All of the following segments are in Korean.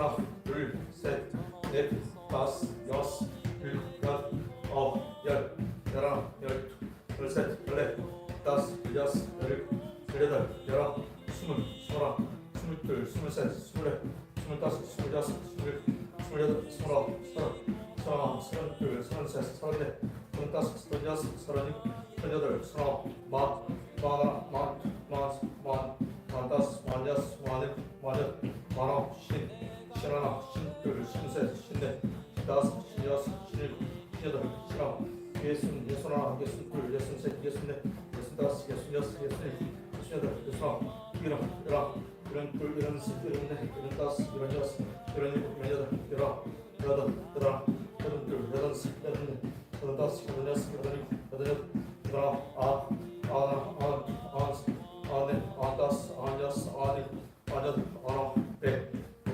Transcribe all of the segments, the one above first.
하나, 둘, 셋, 넷, 다섯, 여섯, 일곱, 여덟, 아홉, 열, 열하나, 열둘, 열셋, 열넷, 다섯, 여섯, 열일곱, 열여덟, 열아홉, 스물, 스물하나, 스물둘, 스물셋, 스물넷, 스물다섯, 스물여섯, 스물일곱, 스물여덟, 스물아홉, 서른, 서른하나, 서른둘, 서른셋, 서른넷, 서른다섯, 서른여섯, 서른일곱, 서른여덟, 서른아홉, 마흔, 마흔하나, 마흔둘, 마흔셋, 마흔, 마흔다섯, 마흔여섯, 마흔일곱, 마흔여덟, 마흔아홉, 쉰, 쉰하나, 쉰둘, 쉰셋, 쉰넷, 쉰다섯, 쉰여섯, 쉰일곱, 쉰여덟, 쉰아홉, 예순, 예순하나, 예순둘, 예순셋, 예순넷, 예순다섯, 예순여섯, 예순일곱, 예순여덟, 예순아홉, 일흔, 열아홉, 일흔둘, 일흔셋, 일흔넷, 일흔다섯, 일흔여섯, 일흔일곱, 일흔여덟, 열아홉, 여덟, 열하나, 여덟 둘, 여덟 셋, 여덟 넷, 여덟 다섯, 여덟 여섯, 여덟일곱, 여덟여덟,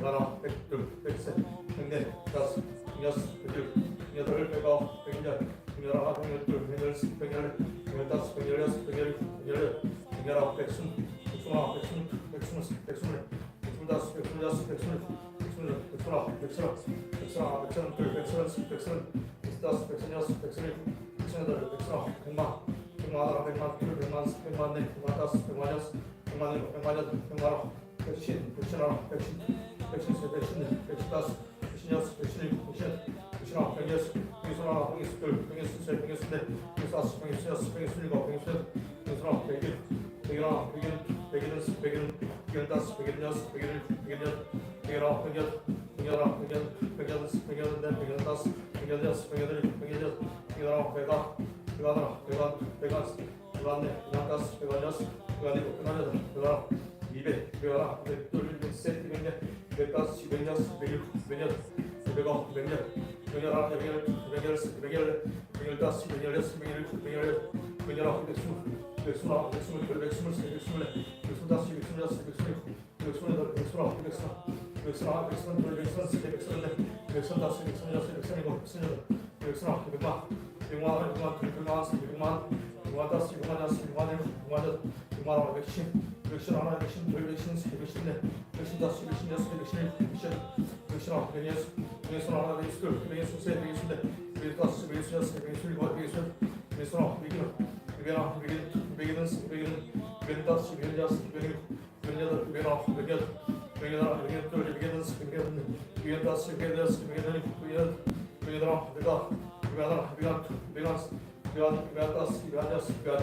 하나, 백둘, 백셋, 백넷, 백다섯, 백여섯, 백일곱, 백여덟, 백아홉, 백열, 백열하나, 백열둘, 백열셋, 백열넷, 백열다섯, 백열여섯, 백열일곱, 백열여덟, 백열아홉, 백순, 백순하나, 백순둘, 백순셋, 백순넷, 백순다섯, 백순여섯, 백순일곱, 백순여덟, 백순아홉, 백순아홉, 백순하나, 백순둘, 백순셋, 백순넷, 백순다섯, 백순여섯, 백순일곱, 백순여덟, 백순아홉, 백만, 백만하나, 백만둘, 백만셋, 백만넷, 백만다섯, 백만여섯, 백만일곱, 백만여덟, 백만아홉, 백신, 백신하나, 백신 다섯, 백신여섯, 백신일곱, 백신여덟, 백신아홉, 백여섯, 백여섯하나, 백여섯둘, 백여섯셋, 백여섯넷, 백여섯다섯, 백여섯여섯, 백여섯일곱, 백여섯여덟, 백여섯아홉, 백일, 백일하나, 백일, 백일은 백일, 백일다섯, 백일여섯, 백일일곱, 백일여덟, 백일아홉, 백여덟, 백여하나, 백다섯, 백여섯, 백일곱, 백여덟, 백아홉, 백열, 백열하나, 백 열, 백열셋, 백열넷, 백열다섯, 백열여섯, 백일곱, 백여덟, 백열아홉, 백스물, 백스물하나, 백스물둘, 백스물셋, 백스물넷, 백스물다섯, 백스물여섯, 백스물일곱, 백스물여덟, 백스물아홉, 백스물, 백스물하나, 백스물둘, 백스물셋, 백스물넷, 백스물다섯, 백스물여섯, 백스물일곱, 백스물여덟, 백스물아홉, 백만, 백만하나, 백만둘, 백만셋, 백만, 백만다섯, 백만여섯, 백만일곱, 백만여덟, 백만아홉, 백신, 백신하나, 백신둘, 백신셋, 백신넷, 백신다섯, 백신여섯, 백신일곱, 백신여덟, 백신아홉, 백여섯, 백여섯하나, 백여섯둘, 백여섯셋, 백여섯넷, 백여섯다섯, 백여섯 여섯, 백여섯일곱, 백여섯여덟,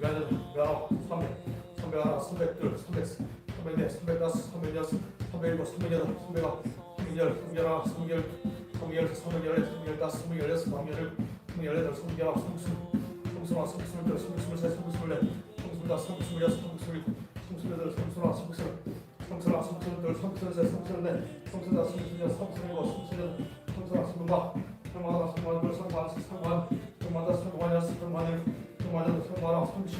백여섯아홉, 백일흔, 백일하나, 백일둘, 백일흔셋, 백일흔, 백일다섯, 백일여섯, 백일일곱, 백여덟, 백아홉, 백여덟, 백여덟, 백여덟, 백여덟, 백여덟, 백여다섯, 백여여섯, 백여일곱, 백여덟, 백여덟, 백아, 백아하나, 백아둘, 백아셋, 백아넷, 백아다섯, 백아여섯, 백아홉, 백아여덟, 백아홉, 삼백, 삼백하나, 삼백둘, 삼백셋, 삼백넷, 삼백다섯, 삼백여섯, 삼백일곱, 삼백여 성마다 성마냐 성마냐 성마냐 성마라 성신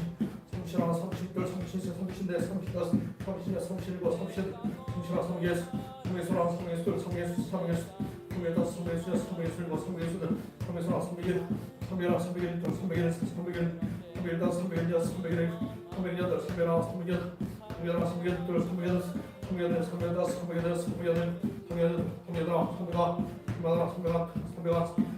성신하나 성신별 성신세 성신대 성신다섯 성신야 성신일곱 성신 성신하 성예수 성예수라 성예수들 성예수 성예수 성예다 성예수야 성예수일곱 성예수들 성예수라 성예일 성예라 성예일 성예일 성예일 성예일다 성예일야 성예일 성예일야들 성예라 성예일 성예라 성예일들 성예일 성예일 성예다 성예일 성예일 성예일 성예다 성예다 성예다 성예다 성예다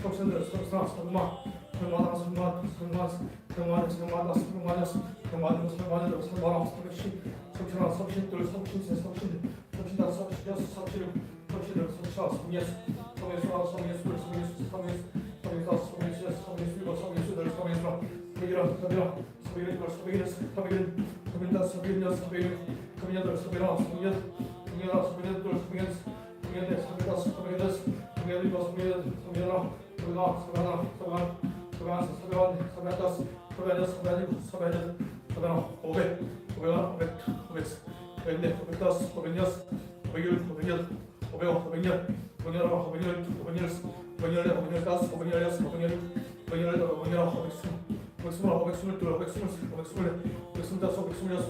속선들 속선 속마 설마다 설마 설마 설마는 설마다 설마다 설마는 설마는 설마라 설시 속선아 석신들 석신세 석신 석신다 석신여스 석신 석신들 석사 성예수 성예수와 성예수를 성예수 성예수 성예수 성예수 성예수이고 성예수들 성예수라 성예라 성예라 성예라 성예라 성예라 성예다 성예녀 성예녀 성예녀들 성예라 성예 성예라 성예녀들 성예 성예대 성예다 성예다 성예들과 성예 성예라. 열, 삼백하나, 삼백열둘, 삼백열셋, 삼백열, 삼백다섯, 삼백열여섯, 삼백열일곱, 삼백여덟, 삼백아홉, 삼백스물, 삼백스물하나, 삼백스물둘, 삼백스물셋, 삼백스물, 삼백다섯, 삼백여섯, 삼백일곱, 삼백여덟, 삼백아홉, 삼백스물, 삼백하나, 삼백둘, 삼백셋, 삼백넷, 삼백다섯, 삼백여섯, 삼백일곱,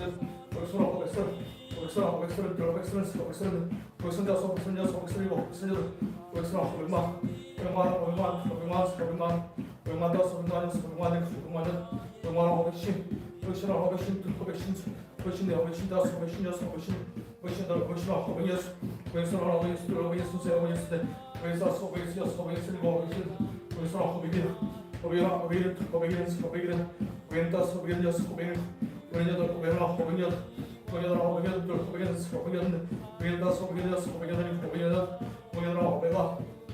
삼백여덟, 삼백아홉, 삼백만, 삼백만하나, 삼백만, 삼백만, 삼백만, 삼백만다섯, 삼백만여섯, 삼백만일곱, 삼백만여덟, 삼백아홉, 삼 Роман, Роман, Роман, Роман, Роман, Дос, Роман, Роман, Роман, Роман, Робешин, Робешин, Робешin, Робешin, Робешin, Робешin, Дос, Робешin, Дос, Робешin, Робешin, Робешin, Робешин, Робешин, Робешин, Робешин, Робешин, Робешин, Робешин, Робешin, Робешin, Робешin, Робешin, Робешин, Робешин, Робешin, Робешin, Робешin, Робешin, Робешin, Робешин, Робешin, Робешin, Koyada Rabbega dur, koyada sıkı, koyada, koyada sıkı, koyada sıkı, koyada sıkı, koyada, koyada Rabbega.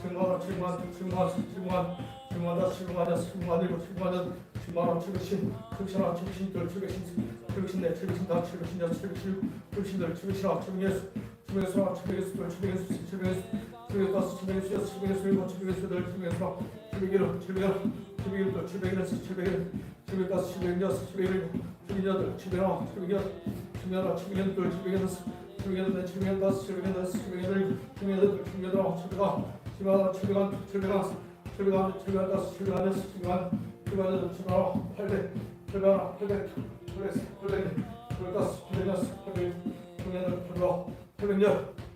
출마라 출마 출마 출마 출마다 출마다 출마들고 출마다 출마라 출신 출신아 출신들 출신 출신내 출신다 출신자 출신 출신들 출신아 출예수 출예수아 출예수들 출예수 출예수 출예수 출예수 출예수이고 출예수들 출예수아 출예기로 출예로 출예기로 출예기로 출예기로 출예가스 출예녀 출예일 출예녀들 출예라 출예녀 출예라 출예녀들 출예녀 여섯 701넷701 다섯 701 여섯 701 일곱 701 여덟 701 하나 701 701 하나 701 701 하나 701 하나 701 다섯 701 여섯 701 701 여덟 701 하나 800 800 하나 800 800 800 800 다섯 800 여섯 800 800 여덟 800 800열